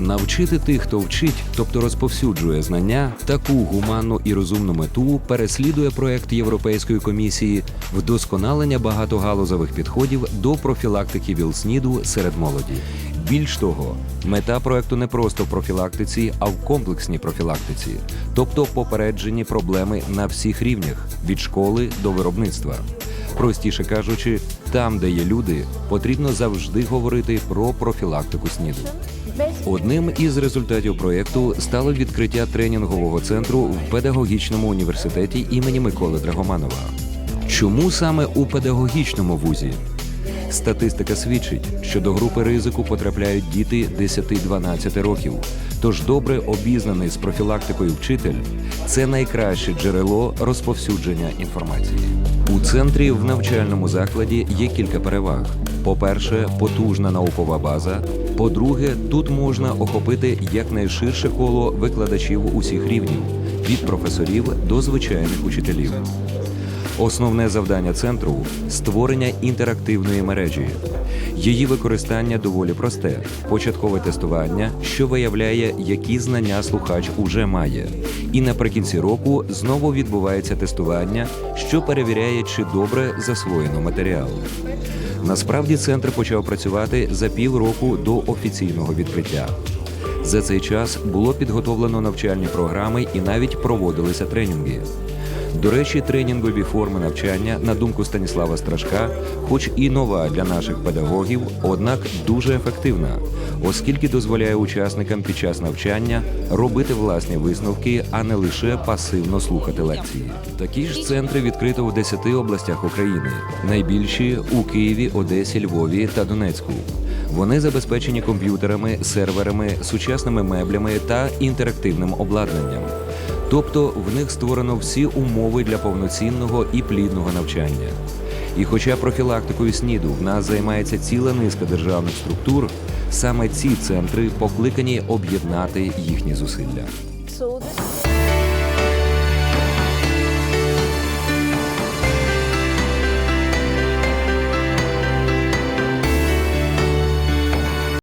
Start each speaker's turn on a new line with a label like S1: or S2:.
S1: Навчити тих, хто вчить, тобто розповсюджує знання, таку гуманну і розумну мету переслідує проект Європейської комісії вдосконалення багатогалузових підходів до профілактики ВІЛ-СНІДу серед молоді. Більш того, мета проекту не просто в профілактиці, а в комплексній профілактиці, тобто попередженні проблеми на всіх рівнях від школи до виробництва. Простіше кажучи, там, де є люди, потрібно завжди говорити про профілактику СНІДу. Одним із результатів проєкту стало відкриття тренінгового центру в педагогічному університеті імені Миколи Драгоманова. Чому саме у педагогічному вузі? Статистика свідчить, що до групи ризику потрапляють діти 10-12 років. Тож добре обізнаний з профілактикою вчитель це найкраще джерело розповсюдження інформації. У центрі в навчальному закладі є кілька переваг. По-перше, потужна наукова база. По-друге, тут можна охопити якнайширше коло викладачів усіх рівнів від професорів до звичайних учителів. Основне завдання центру створення інтерактивної мережі. Її використання доволі просте: початкове тестування, що виявляє, які знання слухач уже має. І наприкінці року знову відбувається тестування, що перевіряє, чи добре засвоєно матеріал. Насправді центр почав працювати за півроку до офіційного відкриття. За цей час було підготовлено навчальні програми і навіть проводилися тренінги. До речі, тренінгові форми навчання, на думку Станіслава Страшка, хоч і нова для наших педагогів, однак дуже ефективна, оскільки дозволяє учасникам під час навчання робити власні висновки, а не лише пасивно слухати лекції. Такі ж центри відкрито в 10 областях України, найбільші у Києві, Одесі, Львові та Донецьку. Вони забезпечені комп'ютерами, серверами, сучасними меблями та інтерактивним обладнанням. Тобто в них створено всі умови для повноцінного і плідного навчання. І хоча профілактикою СНІДу в нас займається ціла низка державних структур, саме ці центри покликані об'єднати їхні зусилля.